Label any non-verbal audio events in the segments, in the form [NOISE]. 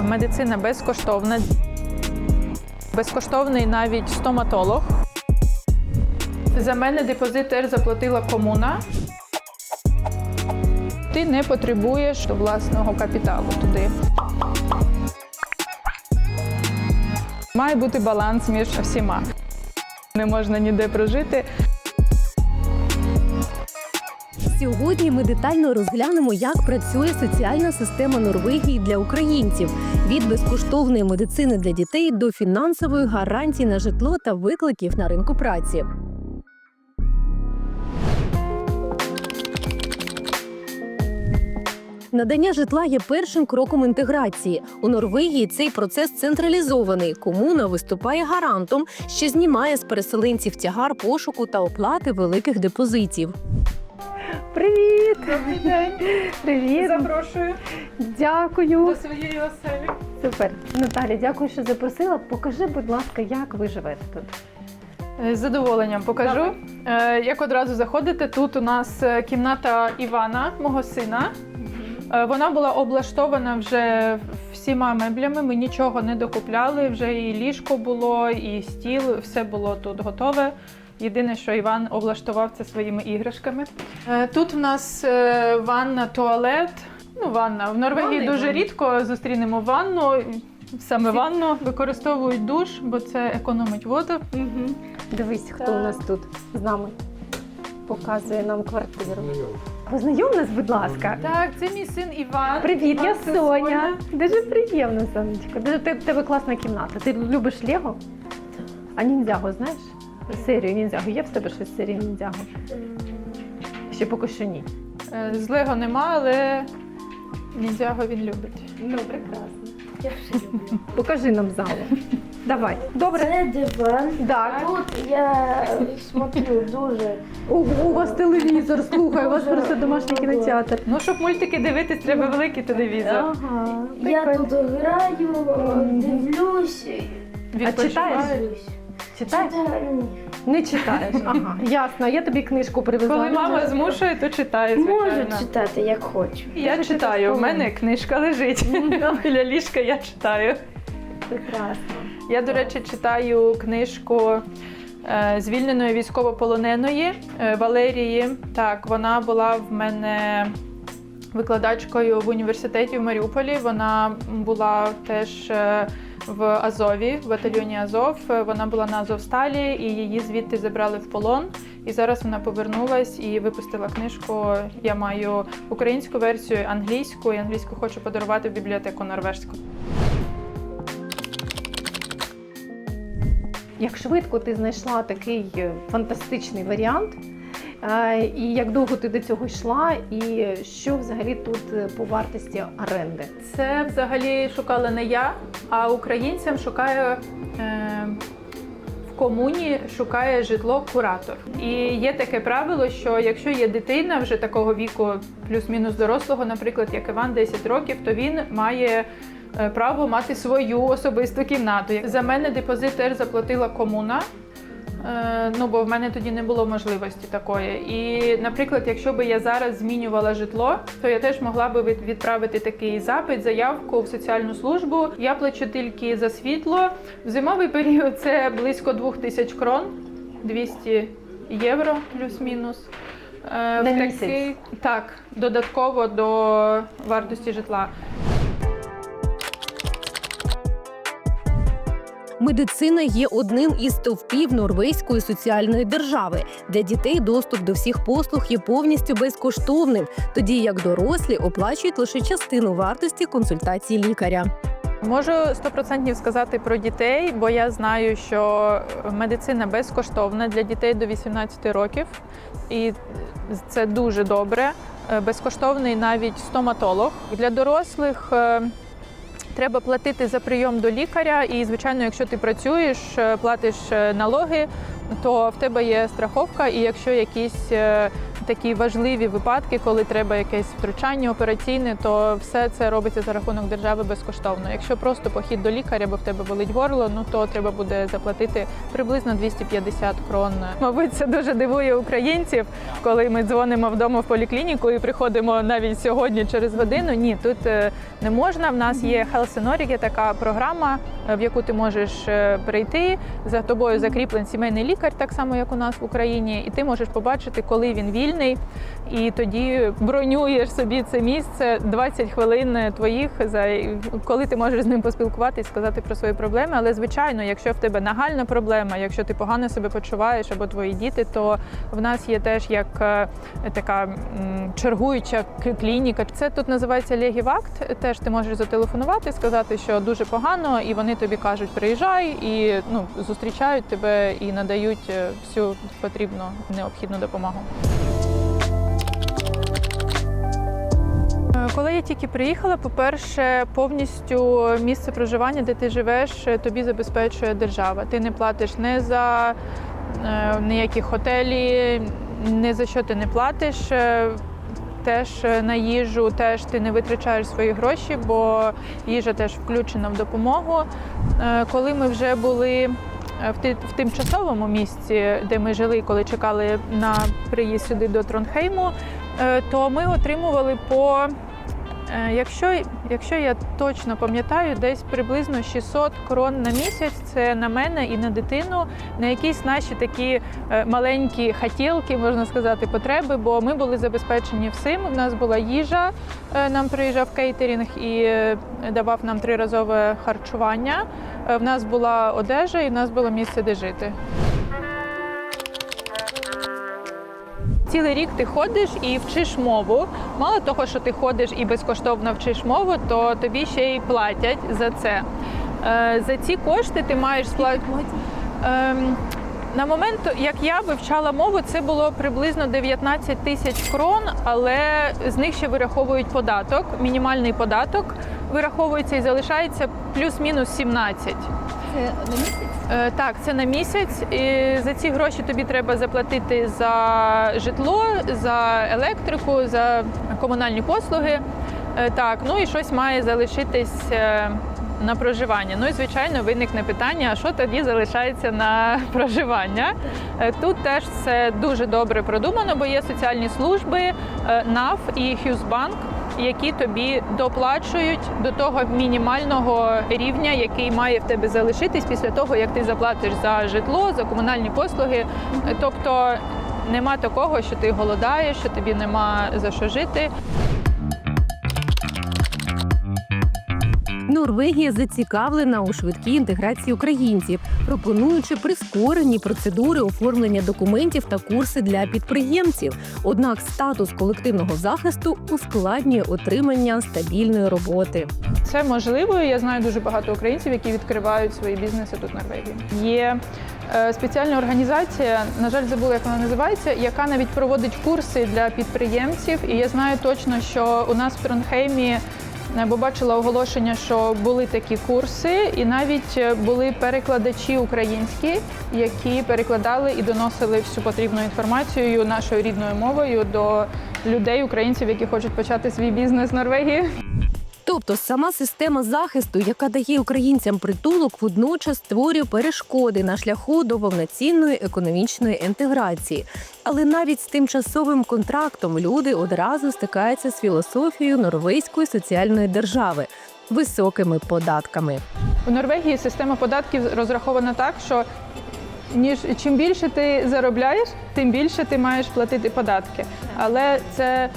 Медицина безкоштовна. Безкоштовний навіть стоматолог. За мене депозит теж заплатила комуна. Ти не потребуєш власного капіталу туди. Має бути баланс між всіма. Не можна ніде прожити. Сьогодні ми детально розглянемо, як працює соціальна система Норвегії для українців від безкоштовної медицини для дітей до фінансової гарантії на житло та викликів на ринку праці. Надання житла є першим кроком інтеграції. У Норвегії цей процес централізований. Комуна виступає гарантом, що знімає з переселенців тягар пошуку та оплати великих депозитів. Привіт! Добрий день. Привіт! Запрошую Дякую. до своєї оселі. Супер. Наталя, дякую, що запросила. Покажи, будь ласка, як ви живете тут. З задоволенням покажу. Е, Як одразу заходите, тут у нас е, кімната Івана, мого сина. Е, Вона була облаштована вже всіма меблями. Ми нічого не докупляли. Вже і ліжко було, і стіл, все було тут готове. Єдине, що Іван облаштував це своїми іграшками. Е, Тут в нас е, ванна, туалет. Ну, ванна. В Норвегії Ванна і дуже ванна. рідко зустрінемо ванну. Саме ванну використовують душ, бо це економить воду. Угу. Дивись, хто у нас тут з нами показує нам квартиру. Познайом нас, будь ласка. Так, це мій син Іван. Привіт, я Іван, це Соня. Дуже приємно, сонечко. Дуже ти- в тебе класна кімната. Ти любиш Лего? А ніндзяго, знаєш? Серію ніндзяго. Є в тебе щось з серії ніндзяго? Ще поки що ні. Е, З Лего нема, але ніндзяго він любить. Ну, прекрасно. Я все люблю. [LAUGHS] Покажи нам залу. Давай. Добре. Це диван. Так. Тут я смотрю дуже. Ого, у вас телевізор, слухай, у вас просто домашній кінотеатр. Ну, щоб мультики дивитись, треба великий телевізор. Ага. Я тут граю, дивлюсь. Відпочиває. читаєш? Читаєш? Не читаєш. [LAUGHS] Ага, ясно. Я тобі книжку привезла. Коли мама змушує, то читає. Можу звичайно. читати, як хочу. Я читаю. У мене книжка лежить [LAUGHS] біля ліжка. Я читаю. Прекрасно. Я, до речі, читаю книжку е, звільненої військовополоненої е, Валерії. Так, вона була в мене викладачкою в університеті в Маріуполі. Вона була теж е, в Азові, в батальйоні Азов. Е, Вона була на Азовсталі, і її звідти забрали в полон. І зараз вона повернулась і випустила книжку. Я маю українську версію, англійську, і англійську хочу подарувати в бібліотеку норвежську. Як швидко ти знайшла такий е, фантастичний варіант, і як довго ти до цього йшла, і що взагалі тут е, по вартості оренди? Це взагалі шукала не я, а українцям шукає е, в комуні шукає житло куратор. І є таке правило, що якщо є дитина вже такого віку, плюс-мінус дорослого, наприклад, як Іван 10 років, то він має. е, Право мати свою особисту кімнату. За мене депозит теж заплатила комуна. Е, Ну, бо в мене тоді не було можливості такої. І, наприклад, якщо би я зараз змінювала житло, то я теж могла би відправити такий запит, заявку в соціальну службу. Я плачу тільки за світло. В зимовий період це близько 2000 крон, 200 євро плюс-мінус. Е, в місяць? так, додатково до вартості житла. Медицина є одним із стовпів норвезької соціальної держави. Для дітей доступ до всіх послуг є повністю безкоштовним, тоді як дорослі оплачують лише частину вартості консультації лікаря. Можу 100% сказати про дітей, бо я знаю, що медицина безкоштовна для дітей до 18 років, і це дуже добре. Е, Безкоштовний навіть стоматолог. Для дорослих е, треба платити за прийом до лікаря. І, звичайно, якщо ти працюєш, е, платиш е, налоги, то в тебе є страховка, і якщо якісь е, такі важливі випадки, коли треба якесь втручання операційне, то все це робиться за рахунок держави безкоштовно. Якщо просто похід до лікаря, бо в тебе болить горло, ну то треба буде заплатити приблизно 250 крон. Мабуть, це дуже дивує українців, коли ми дзвонимо вдома в поліклініку і приходимо навіть сьогодні через годину. Ні, тут е, не можна. В нас є Хелсинорік, є така програма, е, в яку ти можеш е, прийти. За тобою закріплен сімейний лікар, так само як у нас в Україні, і ти можеш побачити, коли він вільний, і тоді бронюєш собі це місце 20 хвилин твоїх за коли ти можеш з ним поспілкуватись, сказати про свої проблеми. Але звичайно, якщо в тебе нагальна проблема, якщо ти погано себе почуваєш або твої діти, то в нас є теж як е, така чергуюча клініка. Це тут називається Легівакт. Теж ти можеш зателефонувати, сказати, що дуже погано, і вони тобі кажуть, приїжджай і ну зустрічають тебе і надають е, всю потрібну необхідну допомогу. Коли я тільки приїхала, по-перше, повністю місце проживання, де ти живеш, тобі забезпечує держава. Ти не платиш не за е, ніякі готелі, ні за що ти не платиш. Е, Теж на їжу, теж ти не витрачаєш свої гроші, бо їжа теж включена в допомогу. Е, Коли ми вже були е, в ти- в тимчасовому місці, де ми жили, коли чекали на приїзд сюди до Тронхейму, то ми отримували по, якщо, якщо я точно пам'ятаю, десь приблизно 600 крон на місяць. Це на мене і на дитину, на якісь наші такі е, маленькі хотілки, можна сказати, потреби, бо ми були забезпечені всім. У нас була їжа, е, нам приїжджав кейтерінг і е, давав нам триразове харчування. Е, В нас була одежа і в нас було місце, де жити. Цілий рік ти ходиш і вчиш мову. Мало того, що ти ходиш і безкоштовно вчиш мову, то тобі ще й платять за це. Е, За ці кошти ти маєш сплатити. Ем, на момент, як я вивчала мову, це було приблизно 19 тисяч крон, але з них ще вираховують податок. Мінімальний податок вираховується і залишається плюс-мінус 17. Це на місяць? Е, Так, це на місяць. І за ці гроші тобі треба заплатити за житло, за електрику, за комунальні послуги. Е, Так, ну і щось має залишитись е, на проживання. Ну і звичайно виникне питання: а що тоді залишається на [LAUGHS] проживання? Тут теж все дуже добре продумано, бо є соціальні служби, НАФ і Хьюзбанк. Які тобі доплачують до того мінімального рівня, який має в тебе залишитись після того, як ти заплатиш за житло, за комунальні послуги. Тобто нема такого, що ти голодаєш, що тобі нема за що жити. Норвегія зацікавлена у швидкій інтеграції українців, пропонуючи прискорені процедури оформлення документів та курси для підприємців. Однак статус колективного захисту ускладнює отримання стабільної роботи. Це можливо. Я знаю дуже багато українців, які відкривають свої бізнеси тут в Норвегії. Є е, спеціальна організація, на жаль, забула, як вона називається, яка навіть проводить курси для підприємців. І я знаю точно, що у нас в Тронхеймі. Е, Бо бачила оголошення, що були такі курси, і навіть е, були перекладачі українські, які перекладали і доносили всю потрібну інформацію нашою рідною мовою до людей, українців, які хочуть почати свій бізнес в Норвегії. Тобто сама система захисту, яка дає українцям притулок, водночас створює перешкоди на шляху до повноцінної економічної інтеграції. Але навіть з тимчасовим контрактом люди одразу стикаються з філософією норвезької соціальної держави високими податками. У Норвегії система податків розрахована так, що ніж чим більше ти заробляєш, тим більше ти маєш платити податки. Але це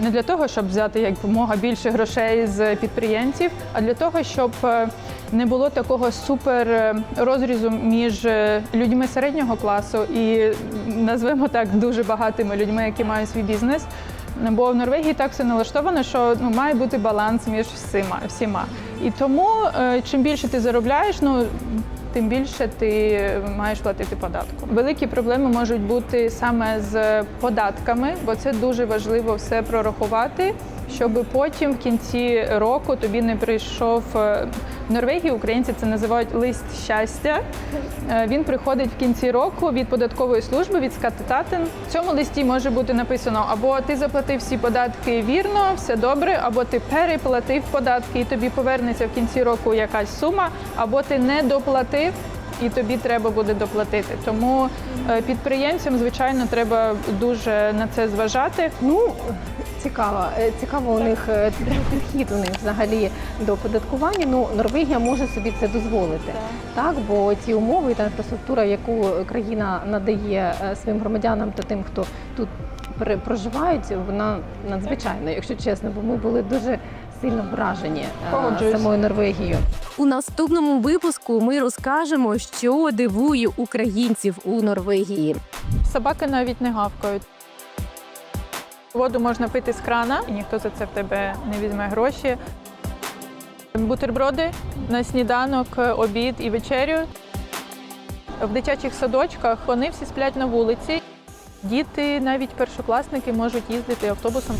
не для того, щоб взяти якомога більше грошей з підприємців, а для того, щоб е, не було такого супер е, розрізу між е, людьми середнього класу і назвемо так дуже багатими людьми, які мають свій бізнес. Бо в Норвегії так все налаштовано, що ну має бути баланс між всіма всіма. І тому е, чим більше ти заробляєш, ну тим більше ти маєш платити податку. Великі проблеми можуть бути саме з податками, бо це дуже важливо все прорахувати, щоб потім в кінці року тобі не прийшов е, В Норвегії українці це називають лист щастя. Е, Він приходить в кінці року від податкової служби від Скаттатен. В цьому листі може бути написано або ти заплатив всі податки вірно, все добре, або ти переплатив податки і тобі повернеться в кінці року якась сума, або ти не доплатив. І тобі треба буде доплатити. Тому е, підприємцям, звичайно, треба дуже на це зважати. Ну цікаво, Е, цікаво у них е, підхід у них взагалі до оподаткування. Ну Норвегія може собі це дозволити, так бо ті умови та інфраструктура, яку країна надає своїм громадянам та тим, хто тут проживають, вона надзвичайна, якщо чесно, бо ми були дуже сильно вражені е, самою Норвегією. У наступному випуску ми розкажемо, що дивує українців у Норвегії. Собаки навіть не гавкають. Воду можна пити з крана, і ніхто за це в тебе не візьме гроші. Бутерброди на сніданок, обід і вечерю. В дитячих садочках вони всі сплять на вулиці. Діти, навіть першокласники, можуть їздити автобусом.